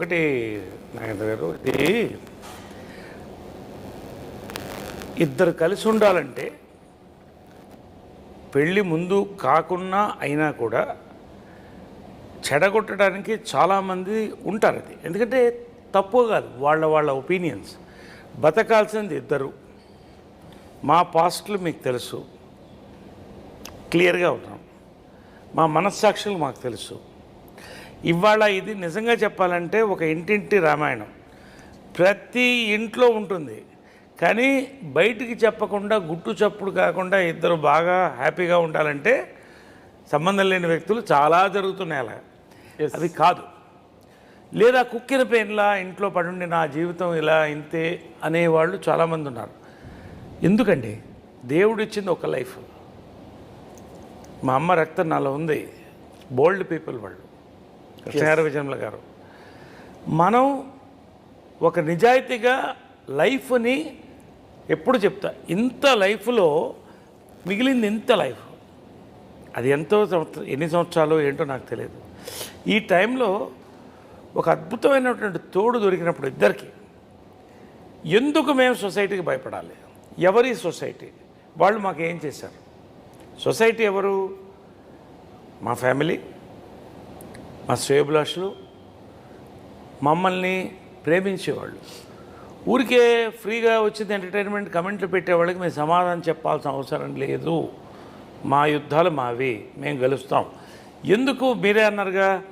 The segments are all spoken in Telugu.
ఒకటి నాగేంద్ర గారు ఇది ఇద్దరు కలిసి ఉండాలంటే పెళ్ళి ముందు కాకున్నా అయినా కూడా చెడగొట్టడానికి చాలామంది ఉంటారు అది. ఎందుకంటే తప్పు కాదు వాళ్ళ వాళ్ళ ఒపీనియన్స్. బతకాల్సింది ఇద్దరు. మా పాస్ట్లు మీకు తెలుసు. క్లియర్గా ఉన్నాం. మా మనస్సాక్షులు మాకు తెలుసు. ఇవాళ ఇది నిజంగా చెప్పాలంటే ఒక ఇంటింటి రామాయణం. ప్రతి ఇంట్లో ఉంటుంది. కానీ బయటికి చెప్పకుండా గుట్టు చప్పుడు కాకుండా ఇద్దరు బాగా హ్యాపీగా ఉండాలంటే సంబంధం లేని వ్యక్తులు చాలా జరుగుతున్నాయి అలా. అది కాదు. లేదా కుక్కిన పెయిన్లా ఇంట్లో పడుండి నా జీవితం ఇలా ఇంతే అనేవాళ్ళు చాలామంది ఉన్నారు. ఎందుకండి దేవుడు ఇచ్చింది ఒక లైఫ్. మా అమ్మ రక్తం నాలో ఉంది. బోల్డ్ పీపుల్ వాళ్ళు. కృష్ణగారు విజయముల గారు. మనం ఒక నిజాయితీగా లైఫ్ని ఎప్పుడు చెప్తా? ఇంత లైఫ్లో మిగిలింది ఇంత లైఫ్. అది ఎంతో సంవత్సరం ఎన్ని సంవత్సరాలు ఏంటో నాకు తెలియదు. ఈ టైంలో ఒక అద్భుతమైనటువంటి తోడు దొరికినప్పుడు ఇద్దరికి ఎందుకు మేము సొసైటీకి భయపడాలి? ఎవరి సొసైటీ? వాళ్ళు మాకు ఏం చేశారు? సొసైటీ ఎవరు? మా ఫ్యామిలీ. మా శ్రేయభిలాషులు మమ్మల్ని ప్రేమించేవాళ్ళు. ఊరికే ఫ్రీగా వచ్చింది ఎంటర్టైన్మెంట్ కమెంట్లు పెట్టేవాళ్ళకి మేము సమాధానం చెప్పాల్సిన అవసరం లేదు. మా యుద్ధాలు మావి మేము గెలుస్తాం. ఎందుకు మీరే అన్నారుగా?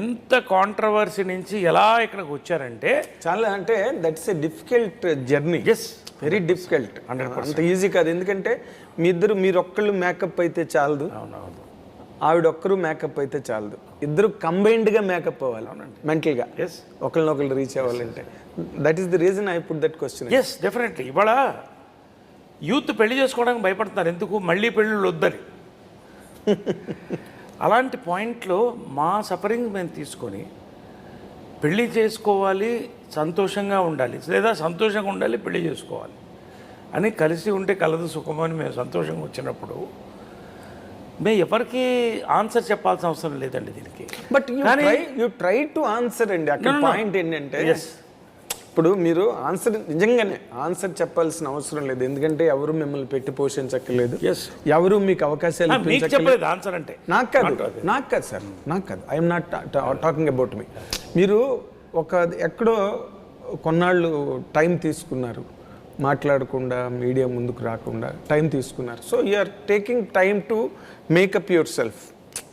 ఇంత కాంట్రవర్సీ నుంచి ఎలా ఇక్కడికి వచ్చారంటే చాలా అంటే that's a difficult journey yes very difficult 100%. అంత ఈజీ కాదు. ఎందుకంటే మీ ఇద్దరు మీరు ఒక్కళ్ళు మేకప్ అయితే చాలదు. అవునవును. ఆవిడ ఒక్కరు మేకప్ అయితే చాలదు. ఇద్దరు కంబైన్డ్గా మేకప్ అవ్వాలి. మెంటల్గా ఎస్ ఒకరినొకరు రీచ్ అవ్వాలంటే. That is the reason I put that question yes definitely ఇవాళ యూత్ పెళ్ళి చేసుకోవడానికి భయపడుతున్నారు. ఎందుకు? మళ్ళీ పెళ్ళిళ్ళు వద్దని. అలాంటి పాయింట్లో మా సఫరింగ్ మేము తీసుకొని పెళ్ళి చేసుకోవాలి సంతోషంగా ఉండాలి లేదా సంతోషంగా ఉండాలి పెళ్ళి చేసుకోవాలి అని కలిసి ఉంటే కలదు సుఖమని మేము సంతోషంగా వచ్చినప్పుడు మేము ఎవరికి ఆన్సర్ చెప్పాల్సిన అవసరం లేదండి దీనికి but you try to answer అండి అక్కడ. పాయింట్ ఏంటంటే. ఇప్పుడు మీరు ఆన్సర్ నిజంగానే ఆన్సర్ చెప్పాల్సిన అవసరం లేదు ఎందుకంటే ఎవరు మిమ్మల్ని పెట్టి పోషించక్కర్లేదు. ఎవరు మీకు అవకాశాలు ఆన్సర్ అంటే నాకు కాదు. నాకు కాదు సార్ నాకు కాదు ఐఎమ్ నాట్ టాకింగ్ అబౌట్ మీ మీరు ఒక ఎక్కడో కొన్నాళ్ళు టైం తీసుకున్నారు మాట్లాడకుండా మీడియా ముందుకు రాకుండా టైం తీసుకున్నారు. So are taking time to make up yourself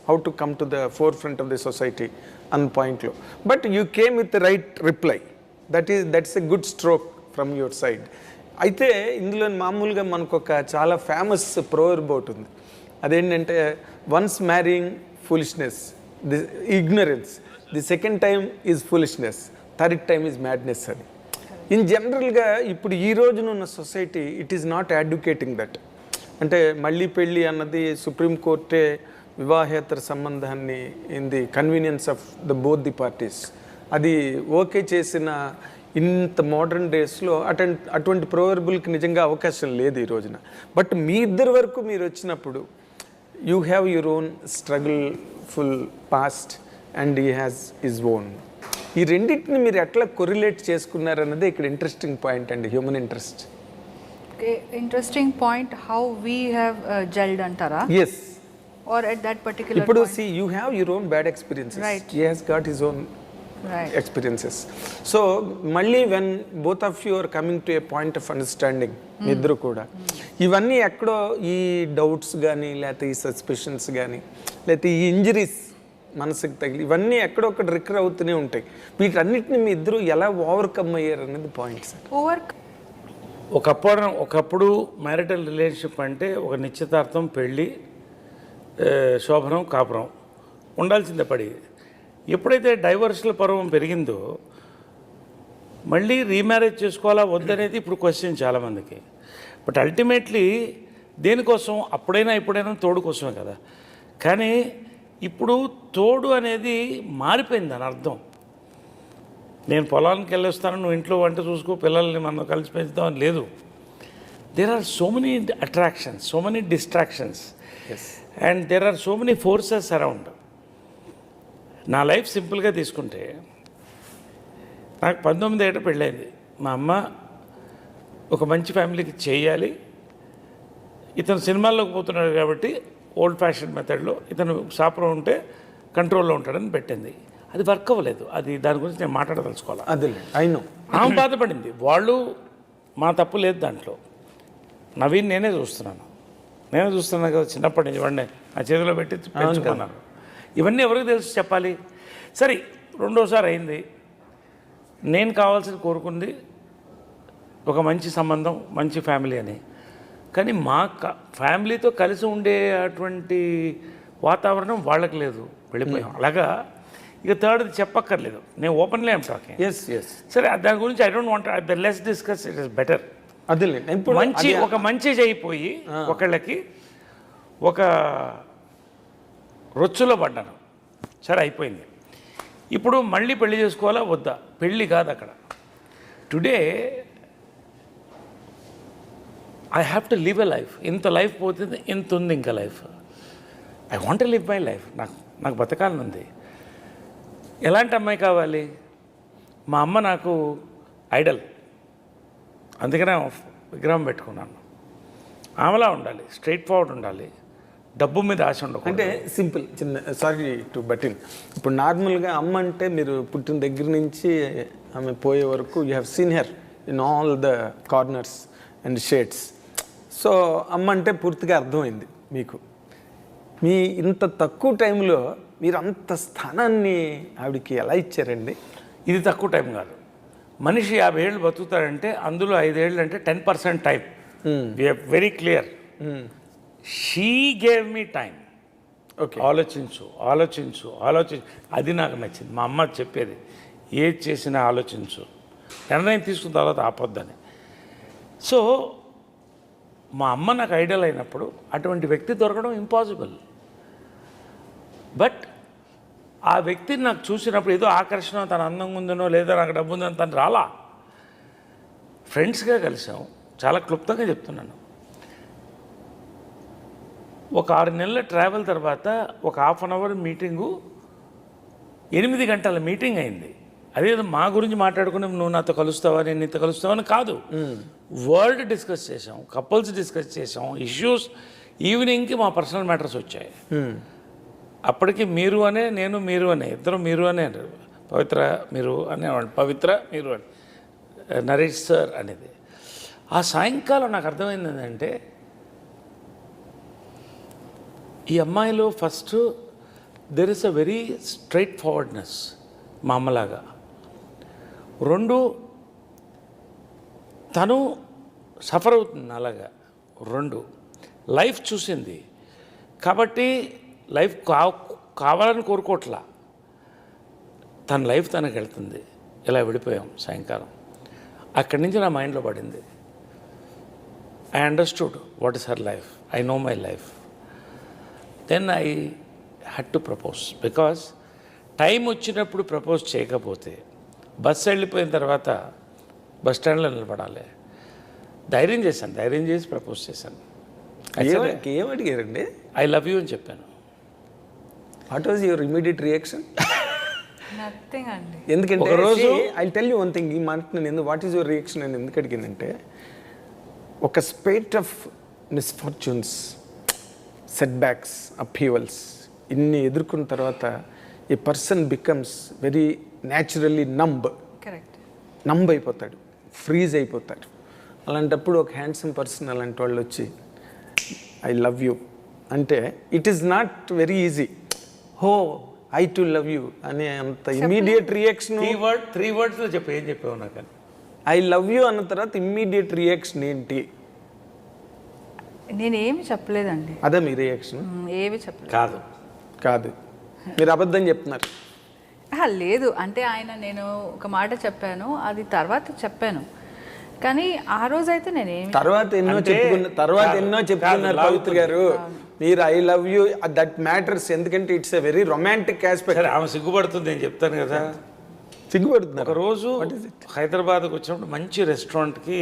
how to come to the forefront of the society అన్ పాయింట్లో but you came with right reply that is that's a good stroke from your side అయితే ఇందులో మామూలుగా మనకు ఒక చాలా ఫేమస్ ప్రోవర్బోట్ ఉంది. అదేంటంటే once marrying foolishness the ignorance the second time is foolishness third time is madness అని. ఇన్ జనరల్గా ఇప్పుడు ఈ రోజునున్న society it is not advocating that అంటే మళ్ళీ పెళ్ళి అన్నది సుప్రీంకోర్టే వివాహేతర సంబంధాన్ని in the convenience of the both the parties అది ఓకే చేసిన ఇంత మోడర్న్ డేస్లో అటెంట్ అటువంటి ప్రోవర్బుల్కి నిజంగా అవకాశం లేదు ఈ రోజున. బట్ మీ ఇద్దరి వరకు మీరు వచ్చినప్పుడు you have your own struggle full past and he has his own ఈ రెండింటిని మీరు ఎట్లా కొరిలేట్ చేసుకున్నారన్నదే ఇక్కడ ఇంట్రెస్టింగ్ పాయింట్ అండి human interest point how we have uh, gelled antara yes or at that particular ఇప్పుడు. See you have your own bad experiences Right. He has got his own Right. Experiences so మళ్ళీ when both of you are coming to a point of understanding మీ ఇద్దరు కూడా. ఇవన్నీ ఎక్కడో ఈ డౌట్స్ కానీ లేకపోతే ఈ సస్పెషన్స్ కానీ లేకపోతే ఈ ఇంజరీస్ మనసుకు తగిలి ఇవన్నీ ఎక్కడొక్కడ రికర్ అవుతూనే ఉంటాయి. వీటన్నిటిని మీ ఇద్దరు ఎలా ఓవర్కమ్ అయ్యారు అనేది పాయింట్ సార్ Over ఒకప్పుడు ఒకప్పుడు మ్యారిటల్ రిలేషన్షిప్ అంటే ఒక నిశ్చితార్థం పెళ్ళి శోభనం కాపురం. ఉండాల్సిందే పడి. ఎప్పుడైతే డైవర్స్ల పర్వం పెరిగిందో మళ్ళీ రీమ్యారేజ్ చేసుకోవాలా వద్దనేది ఇప్పుడు క్వశ్చన్ చాలామందికి. బట్ అల్టిమేట్లీ దేనికోసం? అప్పుడైనా ఇప్పుడైనా తోడు కోసమే కదా. కానీ ఇప్పుడు తోడు అనేది మారిపోయింది దాని అర్థం. నేను పొలానికి వెళ్ళొస్తాను నువ్వు ఇంట్లో వంట చూసుకో పిల్లల్ని మనం కలిసి పెంచుతాం అని లేదు. There are so many attractions so many distractions and there are so many forces around నా లైఫ్ సింపుల్గా తీసుకుంటే నాకు పంతొమ్మిది ఏట పెళ్ళైంది. మా అమ్మ ఒక మంచి ఫ్యామిలీకి చేయాలి. ఇతను సినిమాల్లోకి పోతున్నాడు కాబట్టి ఓల్డ్ ఫ్యాషన్ మెథడ్లో ఇతను షాప్లో ఉంటే కంట్రోల్లో ఉంటాడని పెట్టింది. అది వర్క్ అవ్వలేదు. అది దాని గురించి నేను మాట్లాడదలుచుకోవాలి? అదే అయినో ఆమె బాధపడింది. వాళ్ళు మా తప్పు లేదు దాంట్లో. నవీన్ నేనే చూస్తున్నాను. నేనే చూస్తున్నాను కదా చిన్నప్పటి నుంచి వాడిని నా చేతిలో పెట్టి పెంచుకున్నాను. ఇవన్నీ ఎవరికి తెలుసు చెప్పాలి? సరే రెండోసారి అయింది. నేను కావాల్సింది కోరుకుంది ఒక మంచి సంబంధం మంచి ఫ్యామిలీ అని. కానీ మా క- ఫ్యామిలీతో కలిసి ఉండే అటువంటి వాతావరణం వాళ్ళకి లేదు. వెళ్ళిపోయాం. అలాగా ఇక థర్డ్ది చెప్పక్కర్లేదు. నేను ఓపెన్లీ ఏం టాకింగ్ ఎస్ ఎస్ సరే దాని గురించి I don't want the less discuss it is better అదేలేండి ఇప్పుడు మంచి ఒక మంచి చేయిపోయి ఒకళ్ళకి ఒక రొచ్చులో పడ్డాను. సరే అయిపోయింది. ఇప్పుడు మళ్ళీ పెళ్ళి చేసుకోవాలా వద్దా? పెళ్ళి కాదు అక్కడ. Today I have to live a life ఇంత లైఫ్ పోతుంది ఇంత ఉంది ఇంకా life I want live my life నాకు నాకు బతకాలని ఉంది. ఎలాంటి అమ్మాయి కావాలి? మా అమ్మ నాకు ఐడల్ అందుకనే విగ్రహం పెట్టుకున్నాను. ఆమెలా ఉండాలి? స్ట్రైట్ ఫార్వర్డ్ ఉండాలి. డబ్బు మీద ఆశ ఉండదు అంటే సింపుల్ చిన్న సారీ టు బటిన్ ఇప్పుడు నార్మల్గా అమ్మ అంటే మీరు పుట్టిన దగ్గర నుంచి ఆమె పోయే వరకు you have seen her in all the corners and shades so అమ్మ అంటే పూర్తిగా అర్థమైంది మీకు. మీ ఇంత తక్కువ టైంలో మీరు అంత స్థానాన్ని ఆవిడకి ఎలా ఇచ్చారండి? ఇది తక్కువ టైం కాదు. మనిషి యాభై ఏళ్ళు బతుకుతాడంటే అందులో ఐదేళ్ళు అంటే ten percent time. Very clear she gave me time okay ఆలోచించు ఆలోచించు ఆలోచించు. అది నాకు నచ్చింది. మా అమ్మ చెప్పేది ఏది చేసినా ఆలోచించు. నిర్ణయం తీసుకున్న తర్వాత ఆపొద్దని. సో మా అమ్మ నాకు ఐడియల్ అయినప్పుడు అటువంటి వ్యక్తి దొరకడం ఇంపాసిబుల్. బట్ ఆ వ్యక్తిని నాకు చూసినప్పుడు ఏదో ఆకర్షణ తన అందంగా ఉందనో లేదా నాకు డబ్బు ఉందని తను రాలా. ఫ్రెండ్స్గా కలిసాం చాలా క్లుప్తంగా చెప్తున్నాను. ఒక ఆరు నెలల ట్రావెల్ తర్వాత ఒక హాఫ్ అన్ అవర్ మీటింగు ఎనిమిది గంటల మీటింగ్ అయింది. అదేదో మా గురించి మాట్లాడుకుని నువ్వు నాతో కలుస్తావా నేను ఇంత కలుస్తావా అని కాదు. వరల్డ్ డిస్కస్ చేసాం కపుల్స్ డిస్కస్ చేసాం ఇష్యూస్ ఈవినింగ్కి మా పర్సనల్ మ్యాటర్స్ వచ్చాయి. అప్పటికి మీరు అనే నేను మీరు అనే ఇద్దరు మీరు అనే అంటారు. పవిత్ర మీరు అనేవాడు పవిత్ర మీరు అని. నరేష్ సార్ అనేది. ఆ సాయంకాలం నాకు అర్థమైంది ఏంటంటే ఈ అమ్మాయిలో first there is a very straightforwardness మా అమ్మలాగా. రెండు తను సఫర్ అవుతుంది అలాగా. రెండు లైఫ్ చూసింది. కాబట్టి లైఫ్ కా కావాలని కోరుకోవట్లా తన లైఫ్ తనకు వెళ్తుంది. ఇలా విడిపోయాం సాయంకాలం. అక్కడి నుంచి నా మైండ్లో పడింది. I understood what is her life I know my life then I had to propose because time వచ్చినప్పుడు ప్రపోజ్ చేయకపోతే బస్సు వెళ్ళిపోయిన తర్వాత బస్ స్టాండ్లో నిలబడాలి. ధైర్యం చేశాను ధైర్యం చేసి ప్రపోజ్ చేశాను. ఏమ- ఏం అడిగారండి? ఐ లవ్ యూ అని చెప్పాను. What was your immediate reaction nothing అండి. ఎందుకంటే ఒక రోజు- I tell you one thing ఈ మాట నేను ఎందుకు వాట్ ఈస్ యువర్ రియాక్షన్ అని ఎందుకు అడిగానంటే ఒక spate of misfortunes setbacks upheavals ఇన్ని ఎదుర్కొన్న తర్వాత ఈ person becomes very naturally numb correct numb అయిపోతాడు. ఫ్రీజ్ అయిపోతాడు అలాంటప్పుడు ఒక హ్యాండ్సమ్ పర్సన్ అలాంటి వాళ్ళు వచ్చి ఐ లవ్ యూ అంటే it is not very easy హో ఐ టు లవ్ యూ అనే అంత immediate reaction three word three వర్డ్స్లో చెప్పు ఏం చెప్పావు నాకు. ఐ లవ్ యూ అన్న తర్వాత ఇమ్మీడియట్ రియాక్షన్ ఏంటి? నేను ఏమి చెప్పలేదండి. అదే మీ రియాక్షన్ ఏమి చెప్పలేదు. కాదు. కాదు. మీరు అబద్ధం చెప్తున్నారు. లేదు. అంటే ఆయన నేను ఒక మాట చెప్పాను అది తర్వాత చెప్పాను. కానీ ఆ రోజైతే నేను ఏమి తర్వాత ఎన్నో చెప్పుకున్న తర్వాత ఎన్నో చెప్పుకున్నారు పవిత్ర. గారు. మీరు I love you that matters ఎందుకంటే it's a very romantic aspect సరే ఆమె సిగ్గుపడుతుంది నేను చెప్తాను కదా. సిగ్గుపడుతున్నారు. ఒక రోజు హైదరాబాద్కి వచ్చినప్పుడు మంచి రెస్టారెంట్కి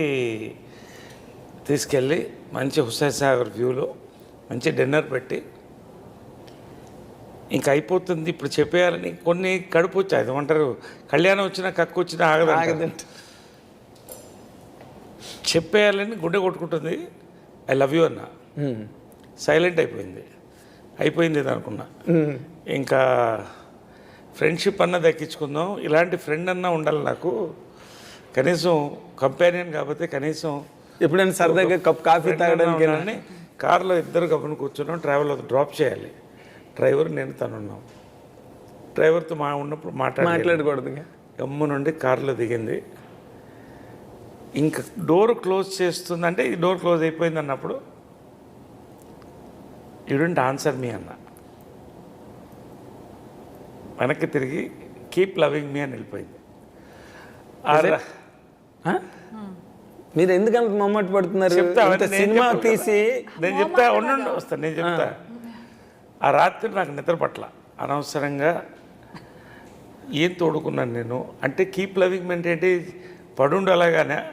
తీసుకెళ్ళి మంచి హుస్సేన్ సాగర్ వ్యూలో మంచి డిన్నర్ పెట్టి ఇంకా అయిపోతుంది. ఇప్పుడు చెప్పేయాలని కొన్ని కడుపు వచ్చాయి ఏమంటారు? కళ్యాణం వచ్చినా కక్కు వచ్చినా ఆగదు ఆగదంట. చెప్పేయాలని గుండె కొట్టుకుంటుంది. ఐ లవ్ యూ అన్న. సైలెంట్ అయిపోయింది. అయిపోయింది అనుకున్నా. ఇంకా ఫ్రెండ్షిప్ అన్న దక్కించుకుందాం. ఇలాంటి ఫ్రెండ్ అన్న ఉండాలి నాకు. కనీసం కంపానియన్ కాకపోతే కనీసం ఎప్పుడైనా సరదాగా కప్ కాఫీ తాగడానికి కార్లో ఇద్దరు కప్పును కూర్చున్నాం. ట్రావెల్ డ్రాప్ చేయాలి. డ్రైవర్ నేను తను ఉన్నాం డ్రైవర్తో మా ఉన్నప్పుడు మాట్లాడాలి మాట్లాడకూడదు గమ్ము నుండి కారులో దిగింది. ఇంకా డోర్ క్లోజ్ చేస్తుంది అంటే ఈ డోర్ క్లోజ్ అయిపోయింది అన్నప్పుడు యుడెంట్ ఆన్సర్ మీ అన్న. వెనక్కి తిరిగి కీప్ లవింగ్ మీ అని వెళ్ళిపోయింది? మీరు ఎందుకంత మమ్మటి పడుతున్నారు? సినిమా తీసి. నేను చెప్తా ఉండండి వస్తాను నేను చెప్తా. ఆ రాత్రి నాకు నిద్ర పట్ల. అనవసరంగా ఏం తోడుకున్నాను నేను? అంటే కీప్ లవింగ్ అంటే ఏంటి పడుండు అలాగానే?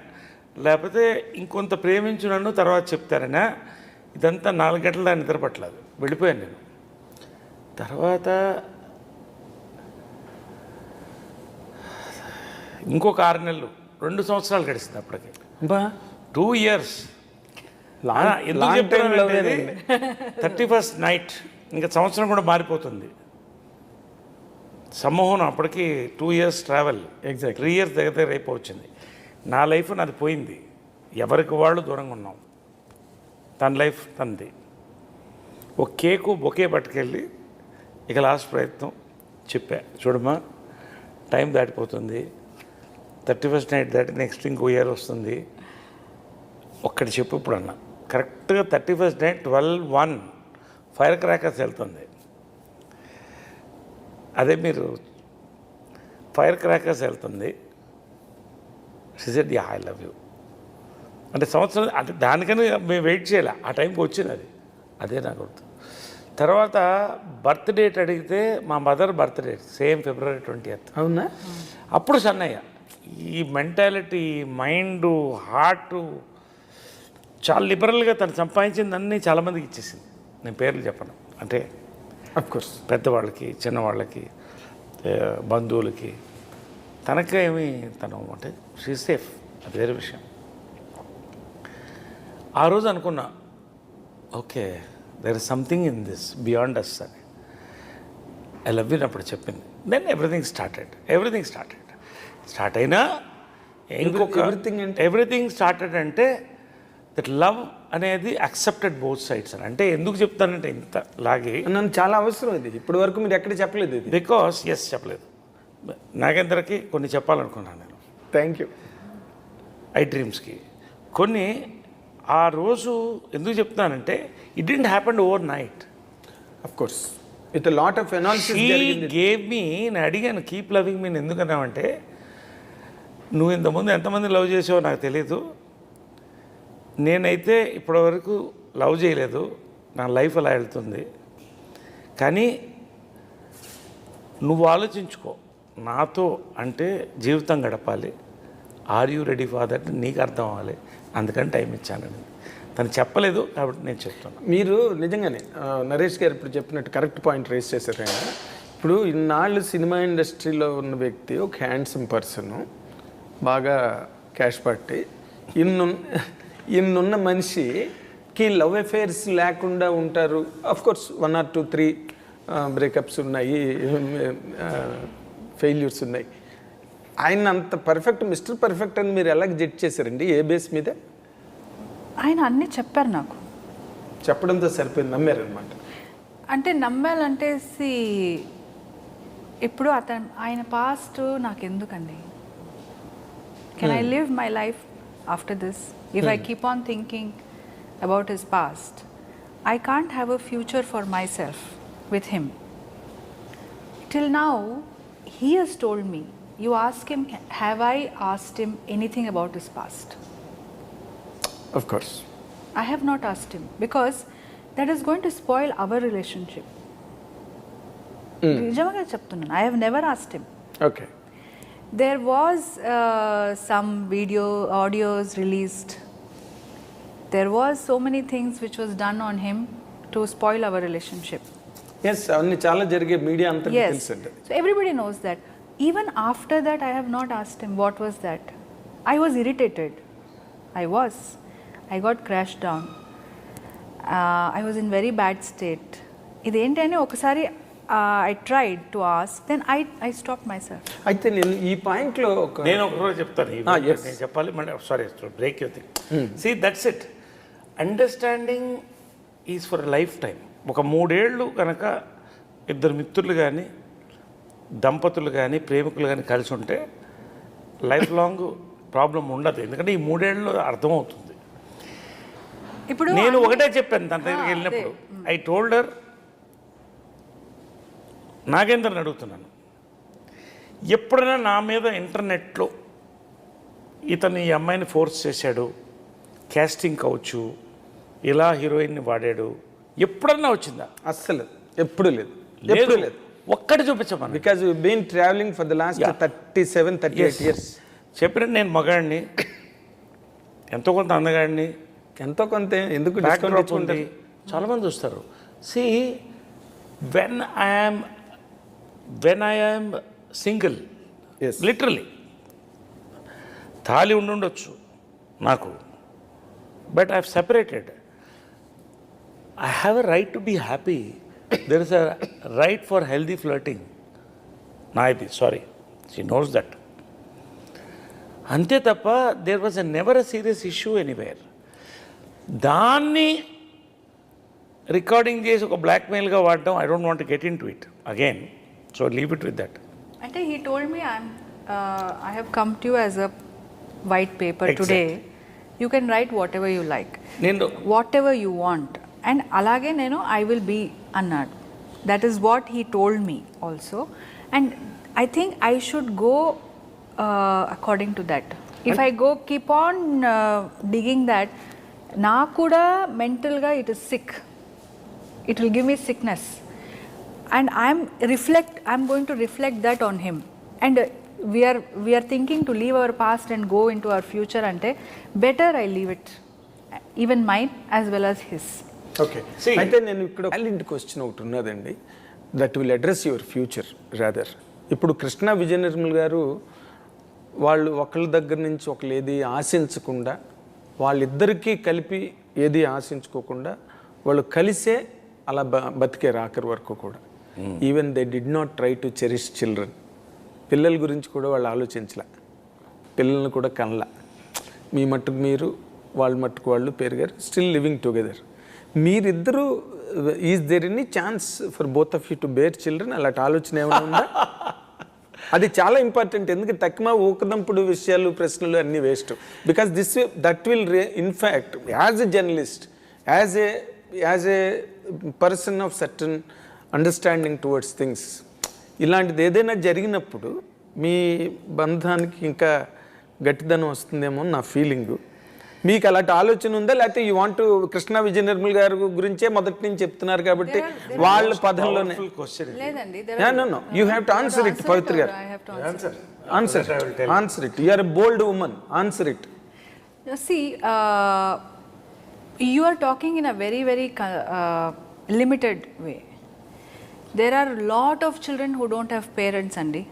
లేకపోతే ఇంకొంత ప్రేమించు నన్ను తర్వాత చెప్తారనా? ఇదంతా నాలుగు గంటల దాకా నిద్ర పట్టలేదు. వెళ్ళిపోయాను నేను. తర్వాత ఇంకొక ఆరు నెలలు రెండు సంవత్సరాలు గడిచింది అప్పటికి. టూ ఇయర్స్ love ఏనండి. థర్టీ ఫస్ట్ నైట్ ఇంకా సంవత్సరం కూడా మారిపోతుంది. సమ్మోహనం అప్పటికి two years travel Exactly. Three years దగ్గర దగ్గర అయిపోవచ్చింది నా లైఫ్ నాది పోయింది. ఎవరికి వాళ్ళు దూరంగా ఉన్నాం. తన లైఫ్ తనది. ఒక కేకు బొకే పట్టుకెళ్ళి ఇక లాస్ట్ ప్రయత్నం చెప్పా. చూడమ్మా టైం దాటిపోతుంది. థర్టీ ఫస్ట్ నైట్ దాటి నెక్స్ట్ ఇంకో ఇయర్ వస్తుంది. ఒక్కటి చెప్పు ఇప్పుడు అన్న కరెక్ట్గా thirty first night twelve one fire crackers వెళ్తుంది. అదే మీరు ఫైర్ క్రాకర్స్ వెళ్తుంది. సిజెడ్ యా ఐ లవ్ యూ అంటే సంవత్సరం అంటే దానికని మేము వెయిట్ చేయాలి? ఆ టైంకి వచ్చింది అది. అదే నాకు గుర్తు. తర్వాత బర్త్ డేట్ అడిగితే మా mother birth date same February twenty అవునా? అప్పుడు సన్నయ్య ఈ మెంటాలిటీ మైండ్ హార్ట్ చాలా లిబరల్గా తను సంపాదించింది అన్నీ చాలామందికి ఇచ్చేసింది. నేను పేర్లు చెప్పను. అంటే అఫ్ కోర్స్ పెద్దవాళ్ళకి చిన్నవాళ్ళకి బంధువులకి తనకేమి తను అంటే షీ సేఫ్ అది వేరే విషయం. ఆ రోజు అనుకున్నా okay there is something in this beyond us అని. ఐ లవ్ యూ అప్పుడు చెప్పింది. Then everything started everything started start అయినా ఇంకొక everything అంటే? ఎవ్రీథింగ్ స్టార్టెడ్ అంటే దట్ లవ్ అనేది అక్సెప్టెడ్ బోత్ సైడ్స్ అని. అంటే ఎందుకు చెప్తానంటే ఇంత లాగి నన్ను చాలా అవసరం ఇది. ఇప్పటి వరకు మీరు ఎక్కడ చెప్పలేదు ఇది. బికాస్ ఎస్ చెప్పలేదు. నాగేంద్రకి కొన్ని చెప్పాలనుకున్నాను నేను. థ్యాంక్ యూ ఐ డ్రీమ్స్కి కొన్ని ఆ రోజు ఎందుకు చెప్తానంటే it didn't happen overnight of course with lot of analysis gave me నేను అడిగాను కీప్ లవింగ్ మీన్ ఎందుకన్నావంటే నువ్వు ఇంతకుముందు ఎంతమంది లవ్ చేసావో నాకు తెలీదు. నేనైతే ఇప్పటివరకు లవ్ చేయలేదు. నా లైఫ్ అలా వెళ్తుంది. కానీ నువ్వు ఆలోచించుకో. నాతో అంటే జీవితం గడపాలి. ఆర్ యూ రెడీ ఫాదర్ అంటే నీకు అర్థం అవ్వాలి. అందుకని టైం ఇచ్చానండి తను చెప్పలేదు కాబట్టి నేను చెప్తున్నాను మీరు నిజంగానే నరేష్ గారు ఇప్పుడు చెప్పినట్టు కరెక్ట్ పాయింట్ రేస్ చేశారు ఆయన. ఇప్పుడు ఇన్నాళ్ళు సినిమా ఇండస్ట్రీలో ఉన్న వ్యక్తి ఒక హ్యాండ్సమ్ పర్సన్ బాగా క్యాష్ పట్టి ఇన్ను ఇన్నున్న మనిషికి లవ్ అఫైర్స్ లేకుండా ఉంటారు. Course one or two three breakups ఉన్నాయి. ఫెయిల్యూర్స్ ఉన్నాయి. ఆయన అంత పర్ఫెక్ట్ మిస్టర్ పర్ఫెక్ట్ అని మీరు ఎలా జడ్జ్ చేశారండి? ఏ బేస్ మీద? ఆయన అన్నీ చెప్పారు నాకు. చెప్పడంతో సరిపోయింది నమ్మారనమాట అంటే నమ్మాలంటే ఇప్పుడు అతను ఆయన పాస్ట్ నాకు ఎందుకండి? Can I live my life after this If I hmm. keep on thinking about his past, I can't have a future for myself with him. Till now, he has told me, you ask him, have I asked him anything about his past? Of course. I have not asked him because that is going to spoil our relationship. Mm. I have never asked him. Okay. there was uh, some video audios released there was so many things which was done on him to spoil our relationship yes అవన్నీ చాలా జరిగే మీడియా అంతా yes తెలుసండి so everybody knows that even after that i have not asked him what was that i was irritated i was i got crashed down uh, i was in very bad state ఇదేంటి అని ఒకసారి I tried to ask then I I stop myself అయితే నేను ఈ పాయింట్లో ఒక నేను ఒక రోజు చెప్తాను ఈ Ah, రోజు yes. నేను చెప్పాలి మళ్ళీ sorry break యూతి see that's it understanding is for lifetime ఒక మూడేళ్ళు కనుక ఇద్దరు మిత్రులు కానీ దంపతులు కానీ ప్రేమికులు కానీ కలిసి ఉంటే లైఫ్ లాంగ్ ప్రాబ్లం ఉండదు. ఎందుకంటే ఈ మూడేళ్ళు అర్థమవుతుంది. ఇప్పుడు నేను ఒకటే చెప్పాను తన దగ్గరికి వెళ్ళినప్పుడు. ఐ టోల్డర్ నాగేంద్రని అడుగుతున్నాను. ఎప్పుడైనా నా మీద ఇంటర్నెట్లో ఇతను ఈ అమ్మాయిని ఫోర్స్ చేశాడు క్యాస్టింగ్ కావచ్చు ఇలా హీరోయిన్ని వాడాడు ఎప్పుడన్నా వచ్చిందా? అస్సలు ఎప్పుడు లేదు. ఎప్పుడు లేదు. ఒక్కటి చూపించమని. Because you been travelling for the last. Thirty seven thirty eight years చెప్పిన నేను మగాడిని ఎంతో కొంత అందగాడిని ఎంతో కొంత ఎందుకు ఇచ్చుకుంటారు చాలామంది వస్తారు see when I'm when I'm single Yes. Literally తాళి ఉండుండొచ్చు నాకు. But I separated I have a right to be happy there is a right for healthy flirting నా ఇది సారీ షీ నోస్ దట్ అంతే తప్ప there was a never a serious issue anywhere దాన్ని రికార్డింగ్ చేసి ఒక బ్లాక్మెయిల్గా వాడడం I don't want get into it again so leave it with that అంటే he told me I'm I have come to as a white paper. Today you can write whatever you like నేను whatever you want and అలాగే నేను ఐ విల్ బీ అన్నాడు. That is what he told me also and I think I should go according to that if I go keep on digging that నాకు కూడా మెంటల్గా it is sick it will give me sickness. And i'm reflect i'm going to reflect that on him and uh, we are we are thinking to leave our past and go into our future ante better i leave it even mine as well as his okay See- అయితే నేను ఇక్కడ వ్యాలిడ్ క్వశ్చన్ ఒకటి ఉన్నదండి that will address your future rather ఇప్పుడు కృష్ణ విజయ నిర్మల్ గారు వాళ్ళు ఒకళ్ళ దగ్గర నుంచి ఒకళ్ళు ఏది ఆశించకుండా వాళ్ళిద్దరికీ కలిపి ఏది ఆశించుకోకుండా వాళ్ళు కలిసే అలా బ బతికే ఆఖరి వరకు కూడా even they did not try to cherish children పిల్లల గురించి కూడా వాళ్ళు ఆలోచించలే. పిల్లల్ని కూడా కనల. మీ మట్టుకు మీరు వాళ్ళ మట్టుకు వాళ్ళు పెరిగారు స్టిల్ లివింగ్ టుగెదర్ మీరిద్దరూ is there any chance for both of you to bear children అలాంటి ఆలోచన ఏమైనా ఉందా? అది చాలా ఇంపార్టెంట్ ఎందుకంటే తక్కువ ఊకదంపుడు విషయాలు ప్రశ్నలు అన్నీ waste because this that will ray in fact as a journalist as a as a person of certain understanding towards things ఇలాంటిది ఏదైనా జరిగినప్పుడు మీ బంధానికి ఇంకా గట్టిదనం వస్తుందేమో అని నా ఫీలింగ్ మీకు అలాంటి ఆలోచన ఉందా? లేకపోతే యూ వాంట్ కృష్ణ విజయ నిర్మల్ గారి గురించే మొదటి నుంచి చెప్తున్నారు కాబట్టి వాళ్ళ పదంలోనే. You have to answer it Pavitra గారు. Answer answer it you are a bold woman answer it Now, see uh, you are talking in a very very uh, there are lot of children who don't have parents andy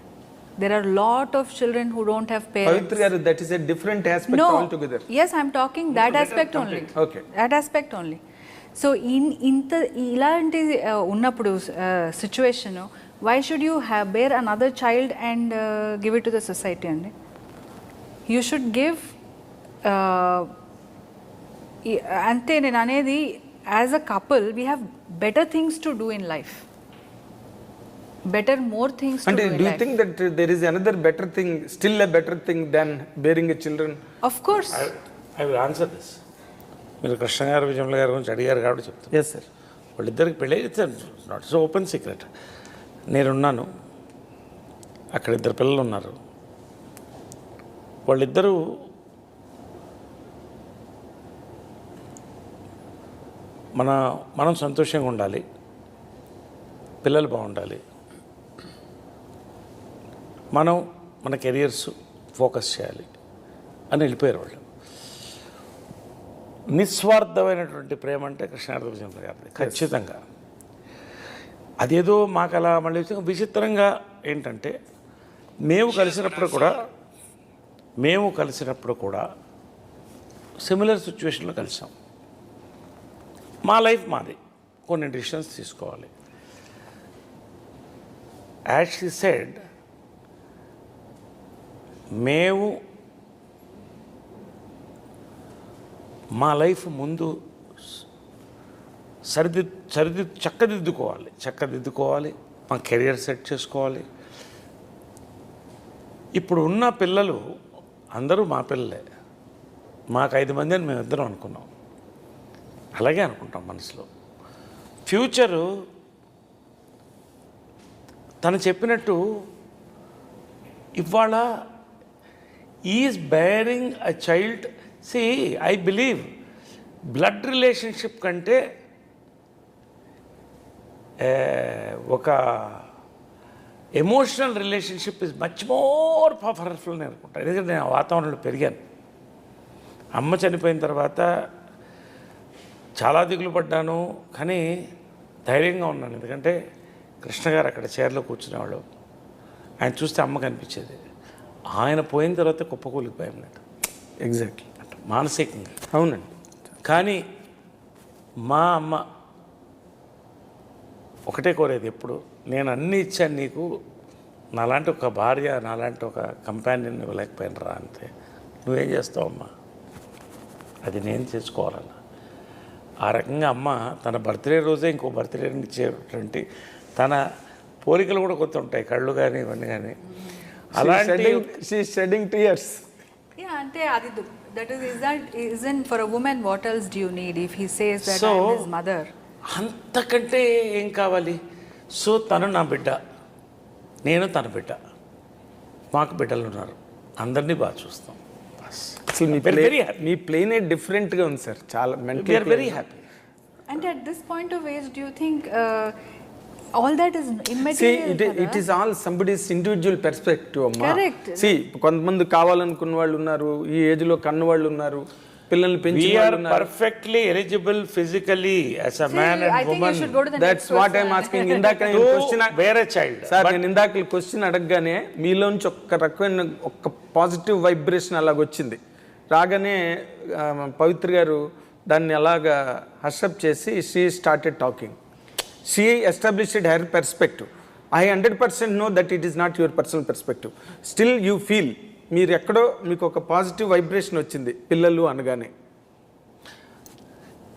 there are lot of children who don't have parents గారు that is a different aspect altogether yes i'm talking that aspect only Okay. that aspect only so in ఇంత ఇలాంటి uh, ఉన్నప్పుడు situation why should you have bear another child and give it to the society అండి యూ షుడ్ గివ్ uh, అంతే నేను అనేది as a couple we have better things to do in life better more things అంటే do think that there is another better thing still a better thing than bearing a children of course I will answer this మీరు కృష్ణ గారు విజయముల గారి గురించి అడిగారు కాబట్టి చెప్తాను ఎస్ సార్ వాళ్ళిద్దరికి పెళ్ళి నాట్ సో ఓపెన్ సీక్రెట్ నేనున్నాను. అక్కడ ఇద్దరు పిల్లలు ఉన్నారు. వాళ్ళిద్దరూ మన మనం సంతోషంగా ఉండాలి. పిల్లలు బాగుండాలి. మనం మన కెరియర్స్ ఫోకస్ చేయాలి అని వెళ్ళిపోయారు వాళ్ళు. నిస్వార్థమైనటువంటి ప్రేమ అంటే కృష్ణార్థ విజయముల గారిది ఖచ్చితంగా. అదేదో మాకు అలా మళ్ళీ విచిత్రంగా ఏంటంటే మేము కలిసినప్పుడు కూడా మేము కలిసినప్పుడు కూడా సిమిలర్ సిచ్యువేషన్లో కలిసాం. మా లైఫ్ మాది. కొన్ని డిసిషన్స్ తీసుకోవాలి. యాజ్ షీ సెడ్ మేము మా లైఫ్ ముందు సరిది సరిది చక్కదిద్దుకోవాలి. చక్కదిద్దుకోవాలి. మా కెరియర్ సెట్ చేసుకోవాలి. ఇప్పుడు ఉన్న పిల్లలు అందరూ మా పిల్లలే. మాకు ఐదు మంది అని మేము ఇద్దరం అనుకున్నాం. అలాగే అనుకుంటాం మనసులో. ఫ్యూచరు తను చెప్పినట్టు ఇవాళ is bearing a child see I believe blood relationship కంటే ఒక emotional relationship is much more powerful అని అనుకుంటాను ఎందుకంటే నేను ఆ వాతావరణంలో పెరిగాను. అమ్మ చనిపోయిన తర్వాత చాలా దిగులు పడ్డాను కానీ ధైర్యంగా ఉన్నాను. ఎందుకంటే కృష్ణ గారు అక్కడ చైర్లో కూర్చునేవాళ్ళు. ఆయన చూస్తే అమ్మ కనిపించేది. ఆయన పోయిన తర్వాత కుప్పకూలిపోయాం నేను ఎగ్జాక్ట్లీ అంటే మానసికంగా. అవునండి. కానీ మా అమ్మ ఒకటే కోరేది ఎప్పుడు నేను అన్నీ ఇచ్చాను నీకు నాలాంటి ఒక భార్య నాలాంటి ఒక కంపానియన్ ఇవ్వలేకపోయిన రా అంతే నువ్వేం చేస్తావు అమ్మా అది నేను చేసుకోవాలన్న. ఆ రకంగా అమ్మ తన బర్త్డే రోజే ఇంకో బర్త్డే ఇచ్చేటువంటి తన పోలికలు కూడా కొత్త ఉంటాయి కళ్ళు కానీ ఇవన్నీ కానీ అలాంటి షీ షెడ్డింగ్ టీయర్స్ యా అంటే అది that is is that isn't for a woman what else do need if he says that So- I his mother అంతకంటే ఏం కావాలి? సో తను నా బిడ్డ. నేను తన బిడ్డ. మాకు బిడ్డలు ఉన్నారు. అందరినీ బాగా చూస్తాం. అసలు మీ ప్లే ప్లేనే డిఫరెంట్గా ఉంది సార్. చాలా very happy And at this point of age, do you think uh, all that is see immaterial? It it is all somebody's individual perspective అమ్మా. Correct. సి కొంతమంది కావాలనుకున్న వాళ్ళు ఉన్నారు ఈ ఏజ్లో కన్న వాళ్ళు ఉన్నారు పిల్లల్ని వీఆర్ ఉన్నారు. Perfectly eligible physically as a man and the that's what person. Asking ఇందాక నేను క్వశ్చన్ వేరే చైల్డ్ సార్ నేను ఇందాక క్వశ్చన్ అడగగానే మీలోంచి ఒక్క రకమైన ఒక్క పాజిటివ్ వైబ్రేషన్ అలాగొచ్చింది రాగానే ఆ, పవిత్ర గారు దాన్ని అలాగా హర్షప్ చేసి she started talking she established her perspective I hundred percent know that it is not your personal perspective still you feel మీరు ఎక్కడో మీకు ఒక పాజిటివ్ వైబ్రేషన్ వచ్చింది పిల్లలు అనగానే.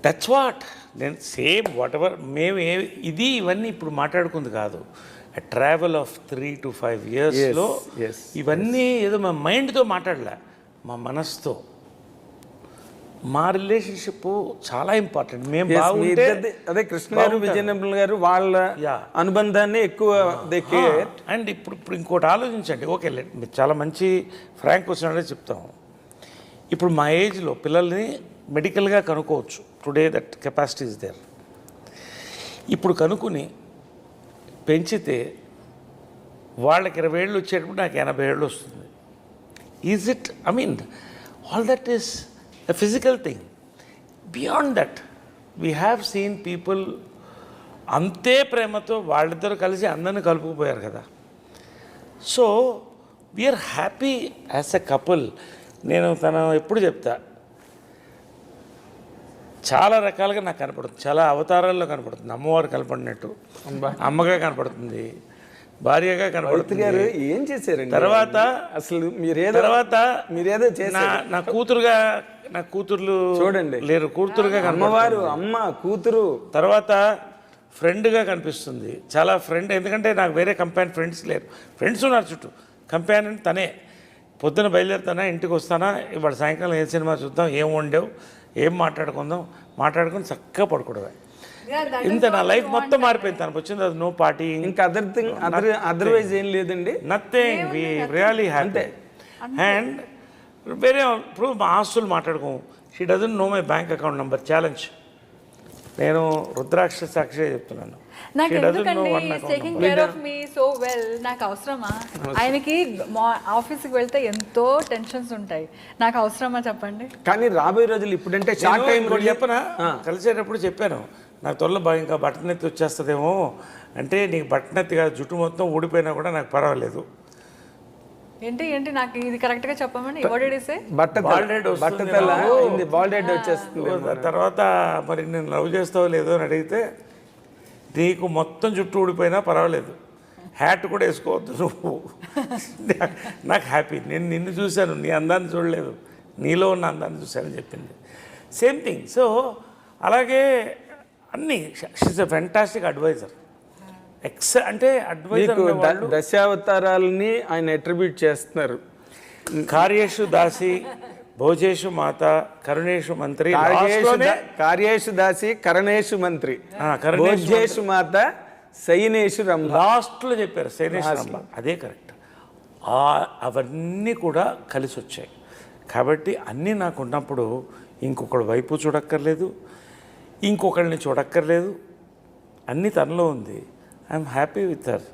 దట్స్ వాట్ నేను సేమ్ వాట్ ఎవర్ మేము ఏ ఇది ఇవన్నీ ఇప్పుడు మాట్లాడుకుంది కాదు. Travel of three to five ఇయర్స్లో ఇవన్నీ ఏదో మా మైండ్తో మాట్లాడలే మా మనసుతో. మా రిలేషన్షిప్ చాలా ఇంపార్టెంట్. మేము బాగుంటే అదే కృష్ణ గారు. విజయనగరం గారు వాళ్ళ. అనుబంధాన్ని ఎక్కువ అండ్ ఇప్పుడు ఇప్పుడు ఇంకోటి ఆలోచించండి. ఓకే మీరు చాలా మంచి ఫ్రాంక్ క్వశ్చన్ చెప్తాం. ఇప్పుడు మా ఏజ్లో పిల్లల్ని మెడికల్గా కనుక్కోవచ్చు. Today that capacity is there ఇప్పుడు కనుక్కుని పెంచితే వాళ్ళకి ఇరవై ఏళ్ళు వచ్చేటప్పుడు నాకు ఎనభై ఏళ్ళు వస్తుంది. Is it I mean all that is a physical thing beyond that we have seen people అంతే ప్రేమతో వాళ్ళిద్దరూ కలిసి అందరిని కలుపుకుపోయారు కదా. So we are happy as a couple నేను తను ఎప్పుడు చెప్తా చాలా రకాలుగా నాకు కనపడుతుంది. చాలా అవతారాల్లో కనపడుతుంది. అమ్మవారు కనపడినట్టు. అమ్మగా కనపడుతుంది. భార్యగా గారు ఏం చేశారండి? తర్వాత అసలు మీరేదో తర్వాత మీరేదో నా చేశారు నా కూతురుగా నా కూతుర్లు చూడండి. లేరు కూతురుగా అమ్మవారు అమ్మ కూతురు. తర్వాత ఫ్రెండ్గా కనిపిస్తుంది. చాలా ఫ్రెండ్ ఎందుకంటే నాకు వేరే కంపాన్ ఫ్రెండ్స్ లేరు. ఫ్రెండ్స్ ఉన్నారు చుట్టూ. కంపానియన్ తనే. పొద్దున బయలుదేరుతానా ఇంటికి వస్తానా? ఇవాళ సాయంకాలం ఏ సినిమా చూద్దాం ఏం వండావు ఏం మాట్లాడుకుందాం? మాట్లాడుకుని చక్కగా పడుకోవడమే. ఇంత నా లైఫ్ మొత్తం. మారిపోయింది. తనకు వచ్చింది అది నో పార్టీ. ఇంకా అదర్ థింగ్ అదర్ అదర్వైజ్ ఏం లేదండి. Nothing we really happy and వేరే ఇప్పుడు మా ఆస్తులు మాట్లాడుకోము. She doesn't know my bank account number challenge నేను రుద్రాక్ష సాక్షి చెప్తున్నాను. నాకు అవసరమా? ఆయనకి మా ఆఫీస్కి వెళ్తే ఎంతో టెన్షన్స్ ఉంటాయి. నాకు అవసరమా చెప్పండి? కానీ రాబోయే రోజులు ఇప్పుడంటే షార్ట్ టైం చెప్పనా? కలిసేటప్పుడు చెప్పాను. నాకు త్వరలో బాగా ఇంకా బట్టనెత్తి వచ్చేస్తుందేమో. అంటే నీకు బట్టనెత్తి కాదు జుట్టు మొత్తం ఊడిపోయినా కూడా నాకు పర్వాలేదు. ఏంటి ఏంటి నాకు ఇది కరెక్ట్గా చెప్పమని బట్ట వస్తుంది బట్ట తెల్ల. ఇది బాల్డ్ హెడ్ వచ్చేస్తుంది. తర్వాత మరి నేను లవ్ చేస్తావో లేదో అని అడిగితే నీకు మొత్తం జుట్టు ఊడిపోయినా పర్వాలేదు. హ్యాట్ కూడా వేసుకోవద్దు నువ్వు. నాకు హ్యాపీ నేను నిన్ను చూశాను నీ అందాన్ని చూడలేదు. నీలో ఉన్న అందాన్ని చూశానని చెప్పింది. సేమ్ థింగ్ సో అలాగే అన్నీ she's a fantastic advisor ex అంటే అడ్వైజర్ దశావతారాలని ఆయన అట్రిబ్యూట్ చేస్తున్నారు. కార్యేషు దాసి భోజేషు మాత కరుణేషు మంత్రి కార్యేషు దాసి కరణేషు మంత్రి. భోజ్యేషు మాత సైనేషు రంభ. లాస్ట్లో చెప్పారు శైనేశ్వరంలో అదే కరెక్ట్. ఆ- అవన్నీ కూడా కలిసి వచ్చాయి కాబట్టి అన్నీ నాకు ఉన్నప్పుడు ఇంకొకటి వైపు చూడక్కర్లేదు ఇంకొకళ్ళని చూడక్కర్లేదు. అన్నీ తనలో ఉంది. I'm happy with her